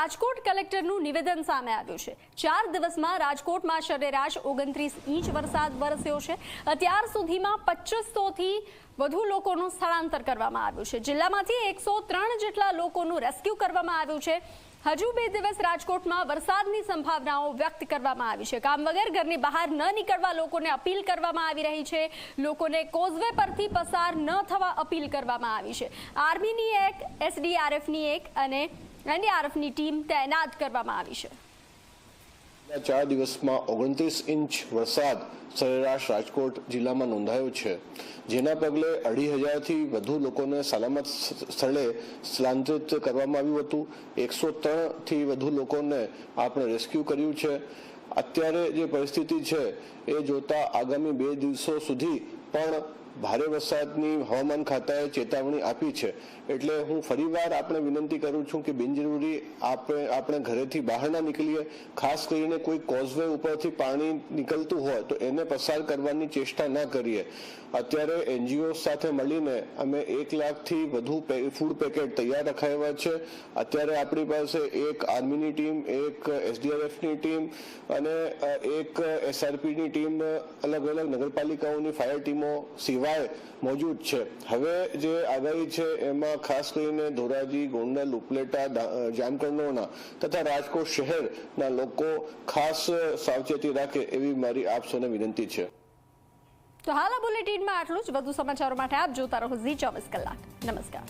રાજકોટ કલેક્ટરનું નિવેદન સામે આવ્યું છે. ચાર દિવસમાં રાજકોટમાં સરેરાશ ઓગણત્રીસ ઇંચ વરસાદ વરસ્યો છે. અત્યાર સુધીમાં પચીસોથી વધુ લોકોનું સ્થળાંતર કરવામાં આવ્યું છે. જિલ્લામાંથી એકસો જેટલા લોકોનું રેસ્ક્યુ કરવામાં આવ્યું છે. હજુ બે દિવસ રાજકોટમાં વરસાદની સંભાવનાઓ વ્યક્ત કરવામાં આવી છે. કામ વગર ઘરની બહાર ન નીકળવા લોકોને અપીલ કરવામાં આવી રહી છે. લોકોને કોઝવે પરથી પસાર ન થવા અપીલ કરવામાં આવી છે. આર્મીની એક, એસડીઆરએફની એક અને એનડીઆરએફની ટીમ તૈનાત કરવામાં આવી છે. ચાર દિવસમાં ઓગણત્રીસ ઇંચ વરસાદ સરેરાશ રાજકોટ જિલ્લામાં નોંધાયો છે, જેના પગલે અઢી હજારથી વધુ લોકોને સલામત સ્થળે સ્થળાંતરિત કરવામાં આવ્યું હતું. એકસો ત્રણથી વધુ લોકોને આપણે રેસ્ક્યુ કર્યું છે. અત્યારે જે પરિસ્થિતિ છે, એ જોતા આગામી બે દિવસો સુધી પણ ભારે વરસાદની હવામાન ખાતાએ ચેતવણી આપી છે. એટલે હું ફરીવાર આપણે વિનંતી કરું છું કે બિનજરૂરી આપણે આપણે ઘરેથી બહાર ના નીકળીએ. ખાસ કરીને કોઈ કોઝવે ઉપરથી પાણી નીકળતું હોય તો એને પસાર કરવાની ચેષ્ટા ના કરીએ. અત્યારે એનજીઓ સાથે મળીને અમે એક લાખથી વધુ ફૂડ પેકેટ તૈયાર રખાયા છે. અત્યારે આપણી પાસે એક આર્મીની ટીમ, એક એસડીઆરએફની ટીમ અને એક એસઆરપીની ટીમ અલગ અલગ નગરપાલિકાઓની ફાયર ટીમો સિવાય મોજૂદ છે. હવે જે આગાહી છે, એમાં ખાસ કરીને ધોરાજી, ગોંડલ, ઉપલેટા જામકંડોરણા તથા રાજકોટ શહેરના લોકો ખાસ સાવચેતી રાખે એવી મારી આપ સૌને વિનંતી છે. તો હાલ આ બુલેટિનમાં આટલું જ. વધુ સમાચારો માટે આપ જોતા રહો ઝી ચોવીસ કલાક. નમસ્કાર.